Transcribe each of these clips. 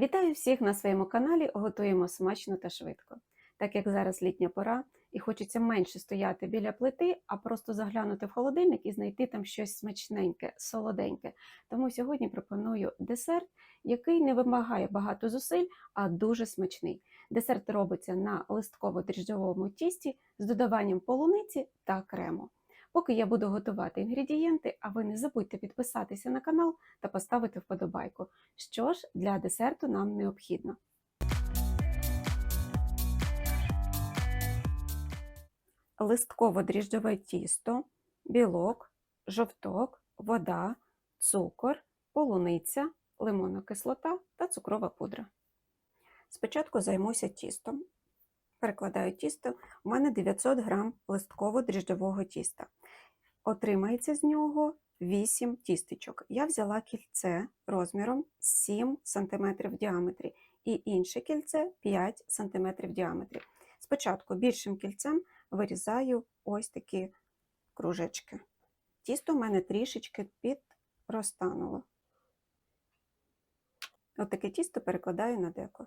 Вітаю всіх на своєму каналі. Готуємо смачно та швидко. Так як зараз літня пора і хочеться менше стояти біля плити, а просто заглянути в холодильник і знайти там щось смачненьке, солоденьке. Тому сьогодні пропоную десерт, який не вимагає багато зусиль, а дуже смачний. Десерт робиться на листково-дріжджовому тісті з додаванням полуниці та крему. Поки я буду готувати інгредієнти, а ви не забудьте підписатися на канал та поставити вподобайку. Що ж для десерту нам необхідно? Листково-дріжджове тісто, білок, жовток, вода, цукор, полуниця, лимонна кислота та цукрова пудра. Спочатку займуся тістом. Перекладаю тісто. У мене 900 г листково-дріжджового тіста. Отримається з нього 8 тістечок. Я взяла кільце розміром 7 см в діаметрі і інше кільце 5 см в діаметрі. Спочатку більшим кільцем вирізаю ось такі кружечки. Тісто в мене трішечки підростануло. Отаке тісто перекладаю на деко.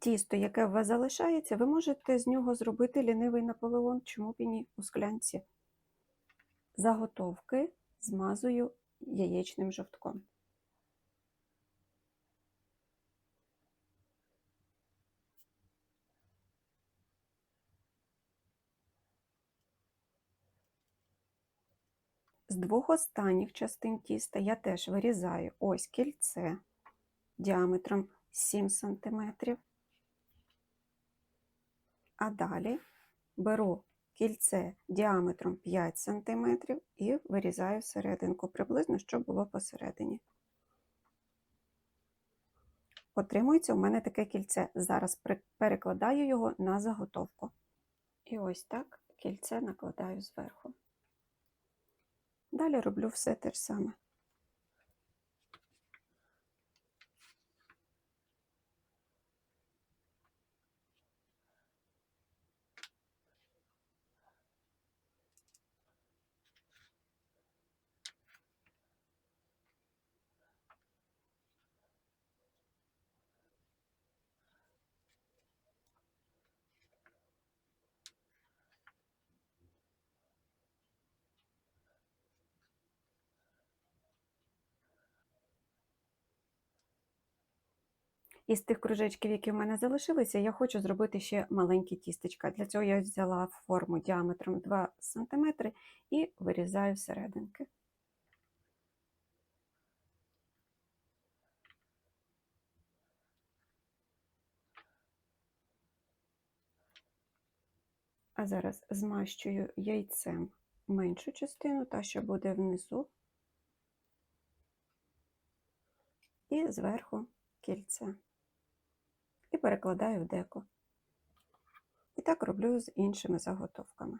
Тісто, яке у вас залишається, ви можете з нього зробити лінивий наполеон, чому б і ні, у склянці. Заготовки змазую яєчним жовтком. З двох останніх частин тіста я теж вирізаю ось кільце діаметром 7 см. А далі беру кільце діаметром 5 см і вирізаю серединку приблизно, що було посередині. Отримується у мене таке кільце. Зараз перекладаю його на заготовку. І ось так кільце накладаю зверху. Далі роблю все те ж саме. Із тих кружечків, які в мене залишилися, я хочу зробити ще маленькі тістечка. Для цього я взяла форму діаметром 2 см і вирізаю серединки. А зараз змащую яйцем меншу частину, та що буде внизу, і зверху кільце перекладаю в деко. І так роблю з іншими заготовками.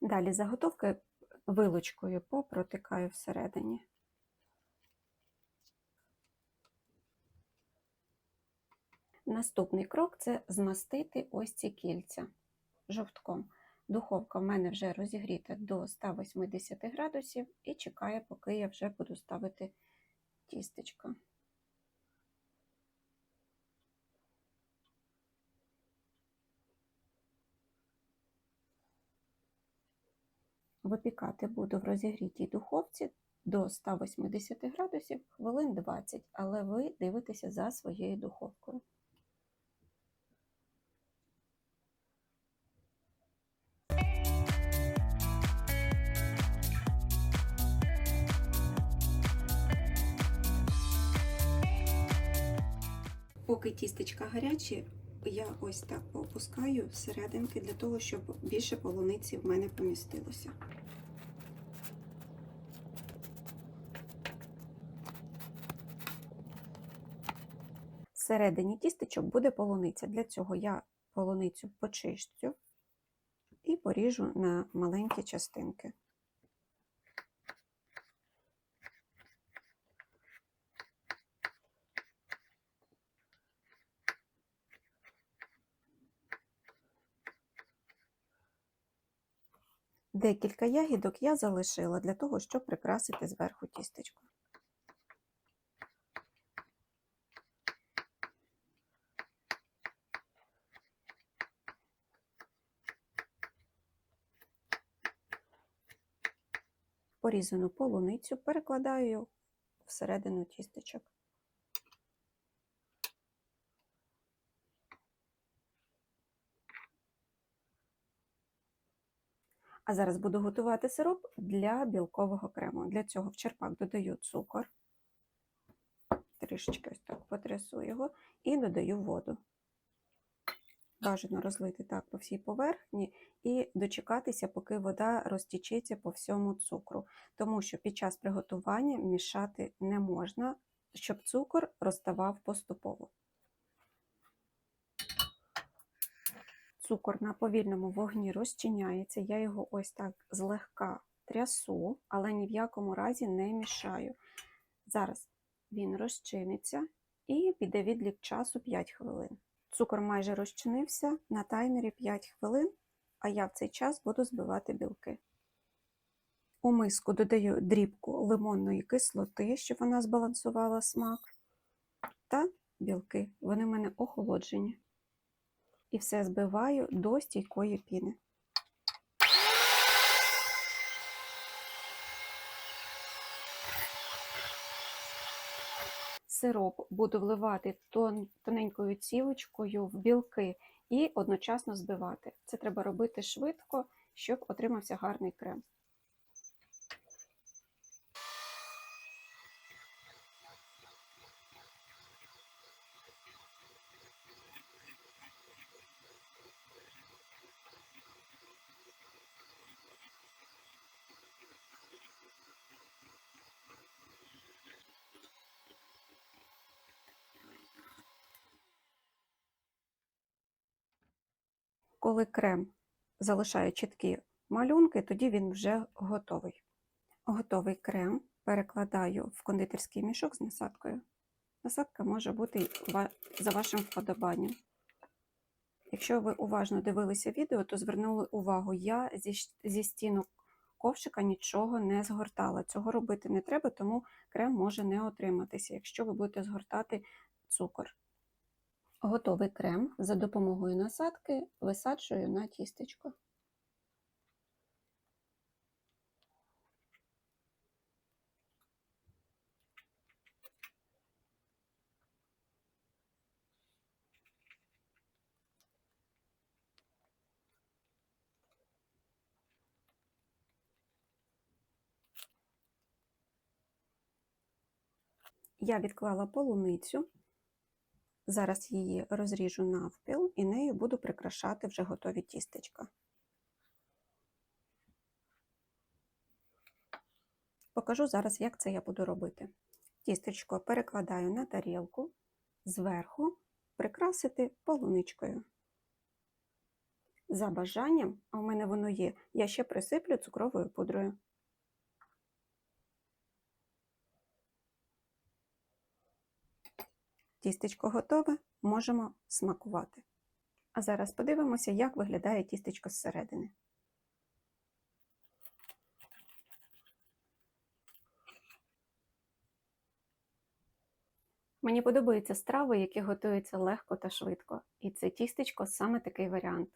Далі заготовки вилочкою попротикаю всередині. Наступний крок це змастити ось ці кільця жовтком. Духовка в мене вже розігріта до 180 градусів і чекає, поки я вже буду ставити тістечко. Випікати буду в розігрітій духовці до 180 градусів хвилин 20, але ви дивитеся за своєю духовкою. Поки тістечка гарячі, я ось так поопускаю всерединки для того, щоб більше полуниці в мене помістилося. Всередині тістечок буде полуниця. Для цього я полуницю почищу і поріжу на маленькі частинки. Декілька ягідок я залишила для того, щоб прикрасити зверху тістечко. Порізану полуницю перекладаю всередину тістечок. А зараз буду готувати сироп для білкового крему. Для цього в черпак додаю цукор, трішечки ось так потрясу його, і додаю воду. Бажано розлити так по всій поверхні і дочекатися, поки вода розтічеться по всьому цукру, тому що під час приготування мішати не можна, щоб цукор розставав поступово. Цукор на повільному вогні розчиняється, я його ось так злегка трясу, але ні в якому разі не мішаю. Зараз він розчиниться і піде відлік часу 5 хвилин. Цукор майже розчинився на таймері 5 хвилин, а я в цей час буду збивати білки. У миску додаю дрібку лимонної кислоти, щоб вона збалансувала смак, та білки. Вони в мене охолоджені. І все збиваю до стійкої піни. Сироп буду вливати тон, тоненькою цівочкою в білки і одночасно збивати. Це треба робити швидко, щоб отримався гарний крем. Коли крем залишає чіткі малюнки, тоді він вже готовий. Готовий крем перекладаю в кондитерський мішок з насадкою. Насадка може бути за вашим вподобанням. Якщо ви уважно дивилися відео, то звернули увагу, я зі, зі стінок ковшика нічого не згортала. Цього робити не треба, тому крем може не отриматися, якщо ви будете згортати цукор. Готовий крем за допомогою насадки висаджую на тістечко. Я відклала полуницю. Зараз її розріжу навпіл і нею буду прикрашати вже готові тістечка. Покажу зараз, як це я буду робити. Тістечко перекладаю на тарілку, зверху прикрасити полуничкою. За бажанням, а в мене воно є, я ще присиплю цукровою пудрою. Тістечко готове, можемо смакувати. А зараз подивимося, як виглядає тістечко зсередини. Мені подобаються страви, які готуються легко та швидко, і це тістечко саме такий варіант.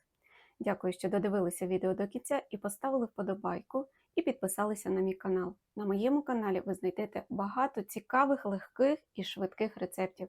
Дякую, що додивилися відео до кінця і поставили вподобайку і підписалися на мій канал. На моєму каналі ви знайдете багато цікавих, легких і швидких рецептів.